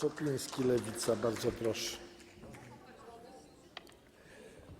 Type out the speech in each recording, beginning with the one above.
Szopiński, Lewica, bardzo proszę.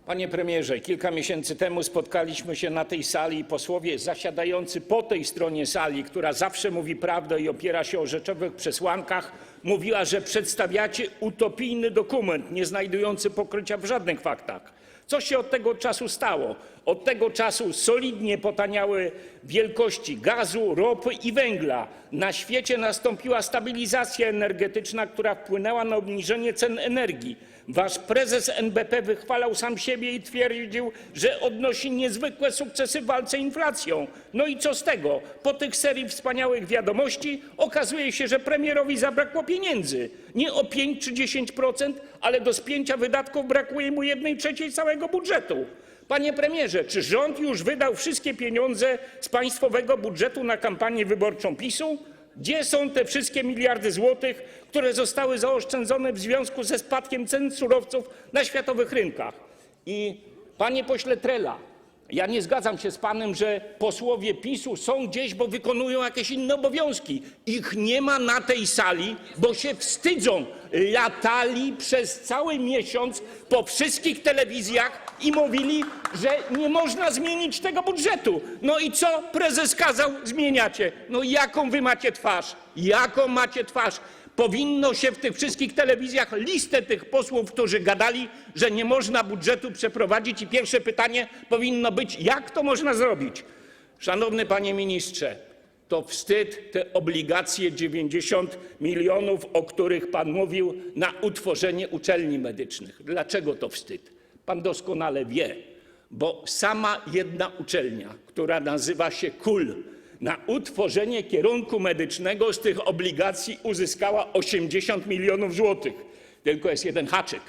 Panie premierze, kilka miesięcy temu spotkaliśmy się na tej sali i posłowie zasiadający po tej stronie sali, która zawsze mówi prawdę i opiera się o rzeczowych przesłankach, mówiła, że przedstawiacie utopijny dokument, nie znajdujący pokrycia w żadnych faktach. Co się od tego czasu stało? Od tego czasu solidnie potaniały wielkości gazu, ropy i węgla. Na świecie nastąpiła stabilizacja energetyczna, która wpłynęła na obniżenie cen energii. Wasz prezes NBP wychwalał sam siebie i twierdził, że odnosi niezwykłe sukcesy w walce z inflacją. No i co z tego? Po tych serii wspaniałych wiadomości okazuje się, że premierowi zabrakło pieniędzy. Nie o 5 czy 10%, ale do spięcia wydatków brakuje mu 1 trzeciej całego budżetu. Panie premierze, czy rząd już wydał wszystkie pieniądze z państwowego budżetu na kampanię wyborczą PiSu? Gdzie są te wszystkie miliardy złotych, które zostały zaoszczędzone w związku ze spadkiem cen surowców na światowych rynkach? I panie pośle Trela, ja nie zgadzam się z panem, że posłowie PiSu są gdzieś, bo wykonują jakieś inne obowiązki. Ich nie ma na tej sali, bo się wstydzą. Latali przez cały miesiąc po wszystkich telewizjach i mówili, że nie można zmienić tego budżetu. No i co prezes kazał? Zmieniacie. No jaką wy macie twarz? Jaką macie twarz? Powinno się w tych wszystkich telewizjach listę tych posłów, którzy gadali, że nie można budżetu przeprowadzić i pierwsze pytanie powinno być, jak to można zrobić? Szanowny panie ministrze, to wstyd te obligacje 90 milionów, o których pan mówił, na utworzenie uczelni medycznych. Dlaczego to wstyd? Pan doskonale wie, bo sama jedna uczelnia, która nazywa się KUL, na utworzenie kierunku medycznego z tych obligacji uzyskała 80 milionów złotych. Tylko jest jeden haczyk.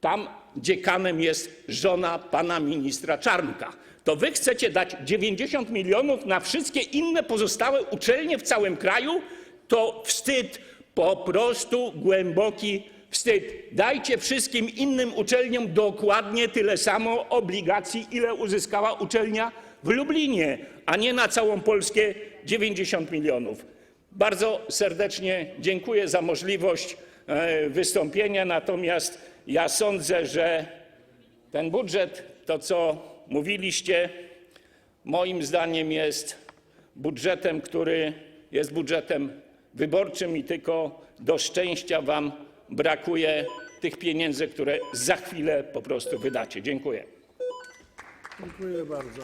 Tam dziekanem jest żona pana ministra Czarnka. To wy chcecie dać 90 milionów na wszystkie inne pozostałe uczelnie w całym kraju? To wstyd, po prostu głęboki wstyd. Dajcie wszystkim innym uczelniom dokładnie tyle samo obligacji, ile uzyskała uczelnia w Lublinie, a nie na całą Polskę 90 milionów. Bardzo serdecznie dziękuję za możliwość e, wystąpienia, natomiast ja sądzę, że ten budżet, to co mówiliście, moim zdaniem jest budżetem, który jest budżetem wyborczym i tylko do szczęścia wam brakuje tych pieniędzy, które za chwilę po prostu wydacie. Dziękuję. Dziękuję bardzo.